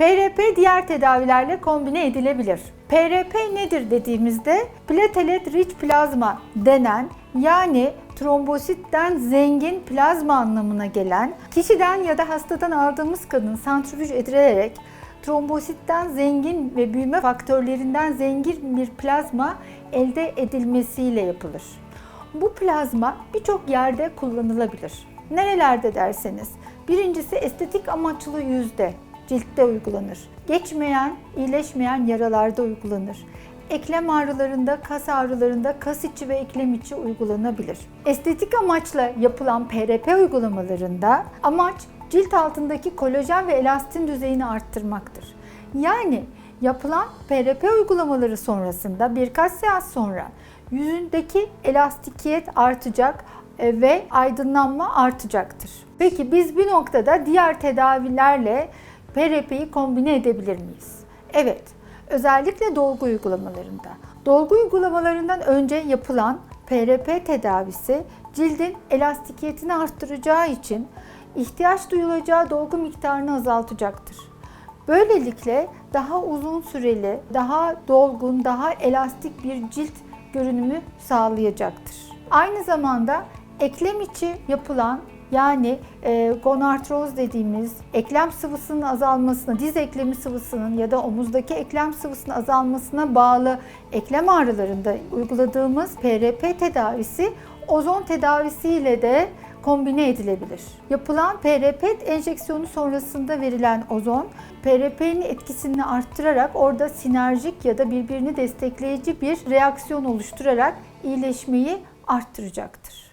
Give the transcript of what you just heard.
ve diğer tedavilerle kombine edilebilir. PRP nedir dediğimizde platelet rich plazma denen yani trombositten zengin plazma anlamına gelen kişiden ya da hastadan aldığımız kanın santrifüj edilerek trombositten zengin ve büyüme faktörlerinden zengin bir plazma elde edilmesiyle yapılır. Bu plazma birçok yerde kullanılabilir. Nerelerde derseniz, birincisi estetik amaçlı yüzde, ciltte uygulanır. Geçmeyen, iyileşmeyen yaralarda uygulanır. Eklem ağrılarında, kas ağrılarında kas içi ve eklem içi uygulanabilir. Estetik amaçla yapılan PRP uygulamalarında amaç cilt altındaki kolajen ve elastin düzeyini arttırmaktır. Yani yapılan PRP uygulamaları sonrasında birkaç seans sonra yüzündeki elastikiyet artacak e, ve aydınlanma artacaktır. Peki biz bir noktada diğer tedavilerle PRP'yi kombine edebilir miyiz? Evet, özellikle dolgu uygulamalarında. Dolgu uygulamalarından önce yapılan PRP tedavisi cildin elastikiyetini arttıracağı için ihtiyaç duyulacağı dolgu miktarını azaltacaktır. Böylelikle daha uzun süreli, daha dolgun, daha elastik bir cilt görünümü sağlayacaktır. Aynı zamanda eklem içi yapılan yani e, gonartroz dediğimiz eklem sıvısının azalmasına, diz eklemi sıvısının ya da omuzdaki eklem sıvısının azalmasına bağlı eklem ağrılarında uyguladığımız PRP tedavisi ozon tedavisiyle de kombine edilebilir. Yapılan PRP enjeksiyonu sonrasında verilen ozon, PRP'nin etkisini arttırarak orada sinerjik ya da birbirini destekleyici bir reaksiyon oluşturarak iyileşmeyi arttıracaktır.